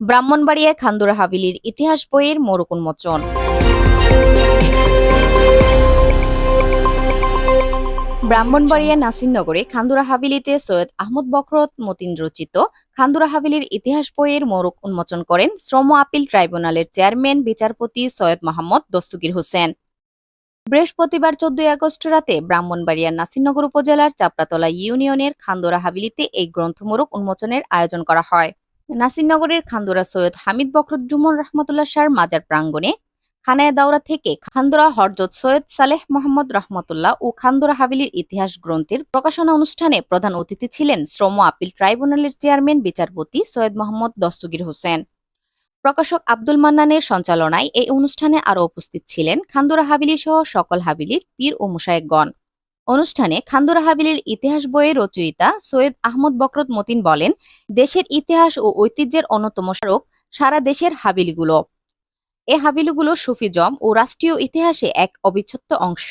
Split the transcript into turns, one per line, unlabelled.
ব্রাহ্মণবাড়িয়ায় খান্দুরা হাবিলির ইতিহাস বইয়ের মোড়ক উন্মোচন। ব্রাহ্মণবাড়িয়া নাসিরনগরে খান্দুরা হাবিলিতে সৈয়দ আহমদ বকরত মতিন রচিত খান্দুরা হাবিলির ইতিহাস বইয়ের মোড়ক উন্মোচন করেন শ্রম আপিল ট্রাইব্যুনালের চেয়ারম্যান, বিচারপতি সৈয়দ মোহাম্মদ দস্তুগির হোসেন। বৃহস্পতিবার চোদ্দই আগস্ট রাতে ব্রাহ্মণবাড়িয়ার নাসিরনগর উপজেলার চাপড়াতলা ইউনিয়নের খান্দোরা হাবিলিতে এই গ্রন্থমূরক উন্মোচনের আয়োজন করা হয়। নাসিরনগরের খান্দুরা সৈয়দ হামিদ বকরুজ্জুমন রহমতুল্লাহ শাহর মাজার প্রাঙ্গণে খানায় দাওরা থেকে খান্দোরা হরজত সৈয়দ সালেহ মোহাম্মদ রহমতুল্লাহ ও খান্দোরা হাবিলির ইতিহাস গ্রন্থের প্রকাশনা অনুষ্ঠানে প্রধান অতিথি ছিলেন শ্রম আপিল ট্রাইব্যুনালের চেয়ারম্যান, বিচারপতি সৈয়দ মোহাম্মদ দস্তগীর হোসেন। প্রকাশক আব্দুল মান্নানের সঞ্চালনায় এই অনুষ্ঠানে আরও উপস্থিত ছিলেন খান্দুরা হাবিলি সহ সকল হাবিলির পীর ও মুশায়েকগণ অনুষ্ঠানে খান্দুরা হাবিলের ইতিহাস বইয়ের রচয়িতা সৈয়দ আহমদ বকরত মতিন বলেন, দেশের ইতিহাস ও ঐতিহ্যের অন্যতম স্মারক সারা দেশের হাবিলিগুলো। এ হাবিলিগুলো সুফিজম ও রাষ্ট্রীয় ইতিহাসে এক অবিচ্ছেদ্য অংশ।